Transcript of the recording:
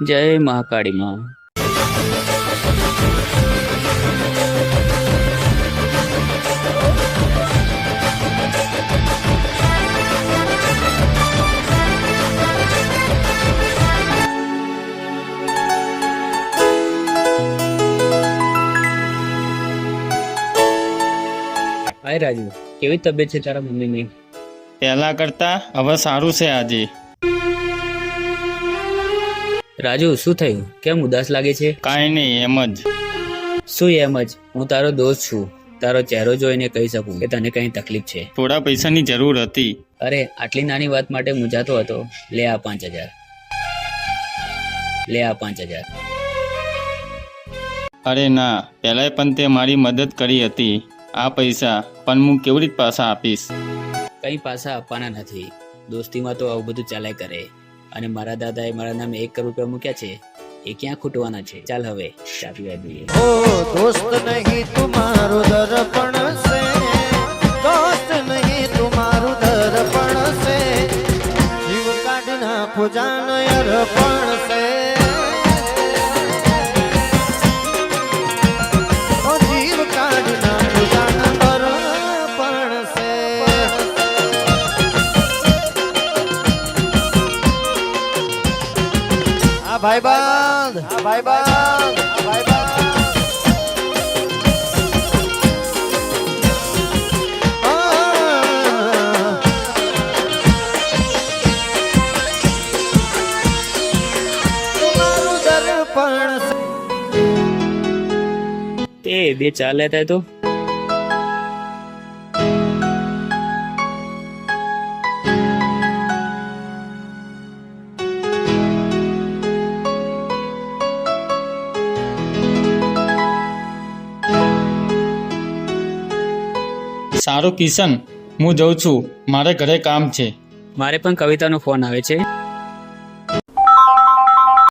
જય મહાકાળી માં હાય રાજુ, કેવી તબિયત છે તારા મમ્મીની? પહેલા કરતા હવે સારું છે આજે. રાજુ શું થયું? કેમ ઉદાસ લાગે છે? કાંઈ નહીં એમ જ. શું એમ જ? હું તારો દોસ્ત છું. તારો ચહેરો જોઈને કહી શકું કે તને કઈ તકલીફ છે? થોડા પૈસાની જરૂર હતી. અરે આટલી નાની વાત માટે મૂંઝાતો હતો. લે આ પાંચ હજાર. લે આ પાંચ હજાર. અરે ના પહેલાંય પણ તે મારી મદદ કરી હતી. આ પૈસા પણ હું કેવી રીતે પાછા આપીશ? કઈ પાછા આપવાના નથી. દોસ્તીમાં તો આવું બધું ચાલ્યા કરે. અને મારા દાદાએ મારા નામે એક કરોડ રૂપિયા મૂક્યા છે. એ ક્યાં ખૂટવાના છે? ચાલ હવે ચા પીવા દઈએ ઓ દોસ્ત નહીં તમારો દર્પણ સે દોસ્ત નહીં તમારો દર્પણ સે જીવ કાઢ નાખો જાન અર્પણ સે આ ભાઈબંધ આ ભાઈબંધ આ ભાઈબંધ બે ચાલે લેતા તો? સારું કિશન, હું જઉં છું. મારે ઘરે કામ છે. મારે પણ કવિતાનો ફોન આવે છે.